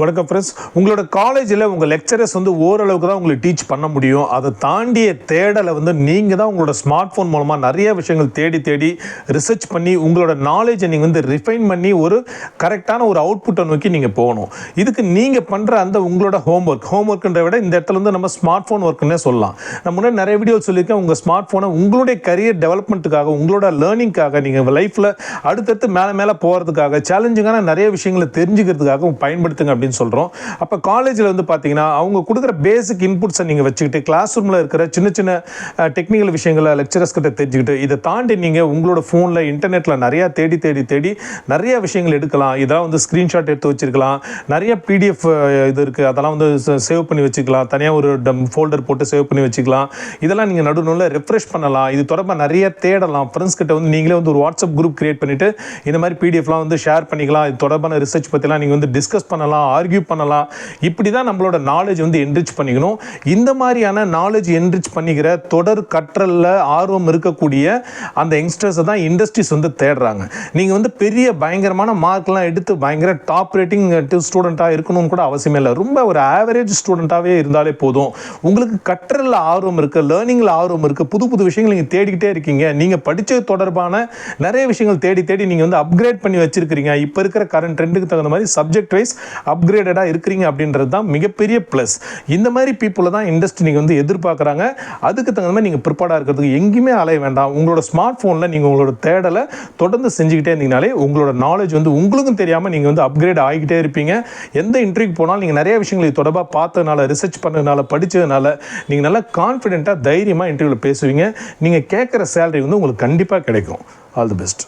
வணக்கம் ஃப்ரெண்ட்ஸ் உங்களோட காலேஜில் உங்கள் லெக்சரர்ஸ் வந்து ஓரளவுக்கு தான் உங்களுக்கு டீச் பண்ண முடியும். அதை தாண்டிய தேடலை வந்து நீங்கள் தான் உங்களோட ஸ்மார்ட் ஃபோன் மூலமாக நிறைய விஷயங்கள் தேடி தேடி ரிசர்ச் பண்ணி உங்களோட நாலேஜை நீங்கள் வந்து ரிஃபைன் பண்ணி ஒரு கரெக்டான ஒரு அவுட்புட்டை நோக்கி நீங்கள் போகணும். இதுக்கு நீங்கள் பண்ணுற அந்த உங்களோட ஹோம்ஒர்க் ஹோம்ஒர்க்குன்ற விட இந்த இடத்துல வந்து நம்ம ஸ்மார்ட் ஃபோன் ஒர்க்குன்னே சொல்லலாம். நான் முன்னாடி நிறைய வீடியோ சொல்லியிருக்கேன். உங்கள் ஸ்மார்ட் ஃபோனை உங்களுடைய கரியர் டெவலப்மெண்ட்டுக்காக உங்களோட லேர்னிங்காக நீங்கள் லைஃப்பில் அடுத்தடுத்து மேலே மேலே போகிறதுக்காக சேலஞ்சிங்கான நிறைய விஷயங்களை தெரிஞ்சுக்கிறதுக்காக பயன்படுத்துங்க அப்படின்னு சொல்கிறோம் அப்போ காலேஜில் வந்து பார்த்தீங்கன்னா அவங்க கொடுக்குற பேசிக் இன்புட்ஸை நீங்கள் வச்சுக்கிட்டு கிளாஸ் ரூமில் இருக்கிற சின்ன சின்ன டெக்னிக்கல் விஷயங்களை லெக்சரர்ஸ் கிட்ட தெரிஞ்சுக்கிட்டு இதை தாண்டி நீங்கள் உங்களோட ஃபோனில் இன்டர்நெட்டில் நிறையா தேடி தேடி தேடி நிறைய விஷயங்கள் எடுக்கலாம். இதெல்லாம் வந்து ஸ்க்ரீன்ஷாட் எடுத்து வச்சுருக்கலாம். நிறைய பிடிஎஃப் இது இருக்குது அதெல்லாம் வந்து சேவ் பண்ணி வச்சுக்கலாம். தனியாக ஒரு டம் ஃபோல்டர் போட்டு சேவ் பண்ணி வச்சுக்கலாம். இதெல்லாம் நீங்கள் நடுநூலில் ரெஃப்ரெஷ் பண்ணலாம். இது தொடர்பாக நிறைய தேடலாம். ஃப்ரெண்ட்ஸ் கிட்ட வந்து நீங்களே வந்து ஒரு வாட்ஸ்அப் குரூப் கிரியேட் பண்ணிவிட்டு இந்த மாதிரி பிடிஎஃப்லாம் வந்து ஷேர் பண்ணிக்கலாம். இது தொடர்பான ரிசர்ச் பற்றிலாம் நீங்கள் வந்து டிஸ்கஸ் பண்ணலாம். ஆர்கியூ பண்ணலாம். இப்படி தான் நம்மளோட நாலேஜ் வந்து என்ரிச் பண்ணிக்கணும். இந்த மாதிரியான நாலேஜ் என்ரிச் பண்ணிக்கிற தொடர் கற்றலில் ஆர்வம் இருக்கக்கூடிய அந்த யங்ஸ்டர்ஸை தான் இண்டஸ்ட்ரீஸ் வந்து தேடுறாங்க. நீங்கள் வந்து பெரிய பயங்கரமான மார்க்லாம் எடுத்து பயங்கர டாப் ரேட்டிங் ஸ்டூடெண்ட்டாக இருக்கணும்னு கூட அவசியமே இல்லை. ரொம்ப ஒரு ஆவரேஜ் ஸ்டூடெண்ட்டாகவே இருந்தாலே போதும். உங்களுக்கு கற்றலில் ஆர்வம் இருக்குது லேர்னிங்கில் ஆர்வம் இருக்குது புது புது விஷயங்கள் நீங்கள் தேடிக்கிட்டே இருக்கீங்க. நீங்கள் படித்தது தொடர்பான நிறைய விஷயங்கள் தேடி தேடி நீங்கள் வந்து அப்கிரேட் பண்ணி வச்சுருக்கிறீங்க. இப்போ இருக்கிற கரண்ட் ட்ரெண்டுக்கு தகுந்த மாதிரி சப்ஜெக்ட் வைஸ் அப்கிரேடடாக இருக்கிறீங்க அப்படின்றது தான் மிகப்பெரிய ப்ளஸ் இந்த மாதிரி பீப்புளை தான் இண்டஸ்ட்ரி நீங்கள் வந்து எதிர்பார்க்குறாங்க. அதுக்கு தகுந்த மாதிரி நீங்கள் ப்ரிப்பேர்டாக இருக்கிறதுக்கு எங்கேயுமே அலைய வேண்டாம். உங்களோட ஸ்மார்ட் ஃபோனில் நீங்கள் உங்களோட தேடலை தொடர்ந்து செஞ்சுக்கிட்டே இருந்தீங்கனாலே உங்களோட நாலேஜ் வந்து உங்களுக்கும் தெரியாமல் நீங்கள் வந்து அப்கிரேட் ஆகிக்கிட்டே இருப்பீங்க. எந்த இன்டர்வியூக்கு போனாலும் நீங்கள் நிறைய விஷயங்களை தொடர்பாக பார்த்ததுனால ரிசர்ச் பண்ணதுனால படித்ததுனால நீங்கள் நல்லா கான்ஃபிடென்ட்டாக தைரியமாக இன்டர்வியூவில் பேசுவீங்க. நீங்கள் கேட்குற சேலரி வந்து உங்களுக்கு கண்டிப்பாக கிடைக்கும். All the best